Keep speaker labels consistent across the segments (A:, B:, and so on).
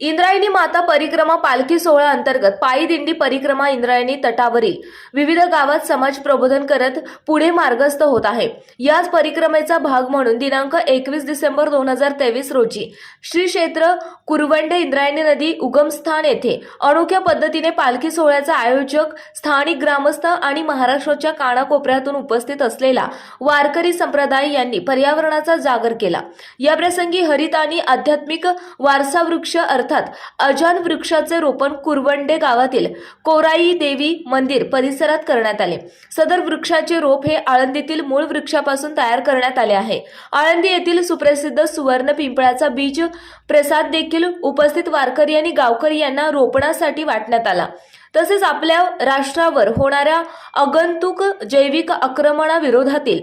A: इंद्रायणी माता परिक्रमा पालखी सोहळा अंतर्गत पायी दिंडी परिक्रमा इंद्रायणी तटावरील विविध गावात समाज प्रबोधन करत पुढे मार्गस्थ होत आहे. याच परिक्रमेचा भाग म्हणून दिनांक एकवीस डिसेंबर दोन हजार तेवीस रोजी श्री क्षेत्र कुरवंडे इंद्रायणी नदी उगमस्थान येथे अनोख्या पद्धतीने पालखी सोहळ्याचा आयोजक स्थानिक ग्रामस्थ आणि महाराष्ट्राच्या कानाकोपऱ्यातून उपस्थित असलेला वारकरी संप्रदाय यांनी पर्यावरणाचा जागर केला. याप्रसंगी हरित आणि आध्यात्मिक वारसा वृक्ष अर्थात अजान वृक्षाचे रोपण कुरवंडे गावातील कोराई देवी मंदिर परिसरात करण्यात आले. सदर वृक्षाचे रोप हे आळंदीतील मूळ वृक्षापासून तयार करण्यात आले आहे. आळंदी येथील सुप्रसिद्ध सुवर्ण पिंपळाचा बीज प्रसाद देखील उपस्थित वारकरी आणि गावकरी यांना रोपणासाठी वाटण्यात आला. तसेच आपल्या राष्ट्रावर होणाऱ्या आगंतुक जैविक आक्रमणाविरोधातील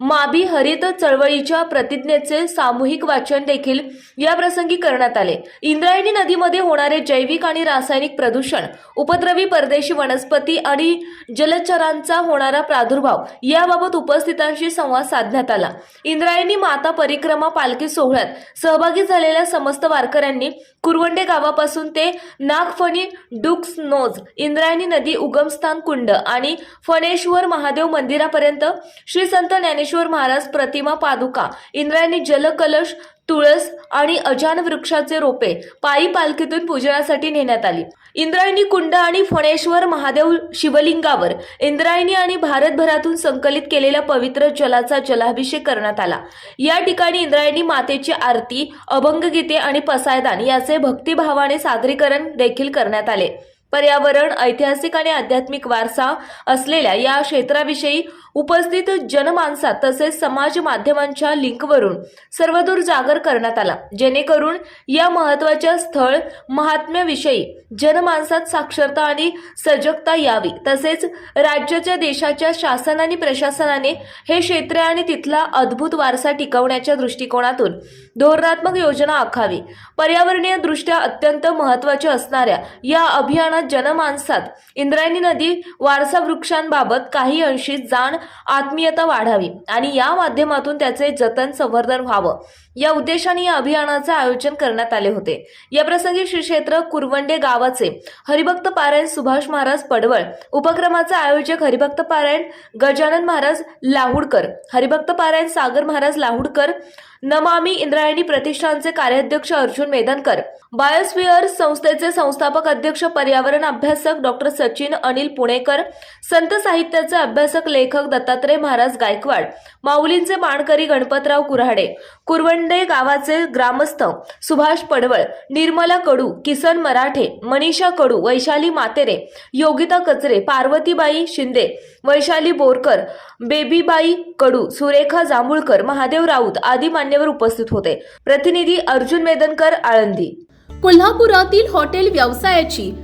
A: माबी हरित चळवळीच्या प्रतिज्ञेचे सामूहिक वाचन देखील या प्रसंगी करण्यात आले. इंद्रायणी नदीमध्ये होणारे जैविक आणि रासायनिक प्रदूषण उपद्रवी परदेशी वनस्पती आणि जलचरांचा होणारा प्रादुर्भाव याबाबत उपस्थितांशी संवाद साधण्यात आला. इंद्रायणी माता परिक्रमा पालखी सोहळ्यात सहभागी झालेल्या समस्त वारकऱ्यांनी कुरवंडे गावापासून ते नागफणी डुक्स नोज इंद्रायणी नदी उगमस्थान कुंड आणि फणेश्वर महादेव मंदिरापर्यंत श्री संत ज्ञानेश्वर महाराज प्रतिमा पादुका इंद्रायणी जलकलश तुळस आणि अजान वृक्षाचे रोपे पायी पालखीतून पूजनासाठी नेण्यात आली. इंद्रायणी कुंड आणि फणेश्वर महादेव शिवलिंगावर इंद्रायणी आणि भारतभरातून संकलित केलेल्या पवित्र जलाचा जलाभिषेक करण्यात आला. या ठिकाणी इंद्रायणी मातेची आरती अभंगगीते आणि पसायदान याचे भक्तिभावाने सादरीकरण देखील करण्यात आले. पर्यावरण ऐतिहासिक आणि आध्यात्मिक वारसा असलेल्या या क्षेत्राविषयी उपस्थित जनमानसात तसेच समाज माध्यमांच्या लिंकवरून सर्वदूर जागर करण्यात आला. जेणेकरून या महत्त्वाच्या स्थळ महात्म्याविषयी जनमानसात साक्षरता आणि सजगता यावी. तसेच राज्याच्या देशाच्या शासन आणि प्रशासनाने हे क्षेत्र आणि तिथला अद्भुत वारसा टिकवण्याच्या दृष्टिकोनातून धोरणात्मक योजना आखावी. पर्यावरणीय दृष्ट्या अत्यंत महत्त्वाच्या असणाऱ्या या अभियानात जनमानसात इंद्रायणी नदी वारसा वृक्षांबाबत काही अंशी जाण आत्मीयता वाढावी आणि या माध्यमातून त्याचे जतन संवर्धन व्हावं. या उद्देशाने या अभियानाचे आयोजन करण्यात आले होते. या प्रसंगी श्री क्षेत्र कुरवंडे गावाचे हरिभक्त पारायण सुभाष महाराज पडवळ उपक्रमाचे आयोजक हरिभक्त पारायण गजानन महाराज लाहुडकर हरिभक्त पारायण सागर महाराज लाहुडकर नमामी इंद्रायणी प्रतिष्ठानचे कार्याध्यक्ष अर्जुन मेदनकर बायोस्फिअर संस्थेचे संस्थापक अध्यक्ष पर्यावरण अभ्यासक डॉक्टर सचिन अनिल पुणेकर संत साहित्याचे अभ्यासक लेखक दत्तात्रय महाराज गायकवाड माऊलींचे माणकरी गणपतराव कुऱ्हाडे कुरवंडे गावाचे ग्रामस्थ सुभाष पडवळ निर्मला कडू किसन मराठे मनीषा कडू वैशाली मातेरे योगिता कचरे पार्वतीबाई शिंदे वैशाली बोरकर बेबीबाई कडू सुरेखा जांभुळकर महादेव राऊत आदी मान्यवर उपस्थित होते. प्रतिनिधी अर्जुन मेदनकर आळंदी.
B: कोल्हापुरातील हॉटेल व्यवसायाची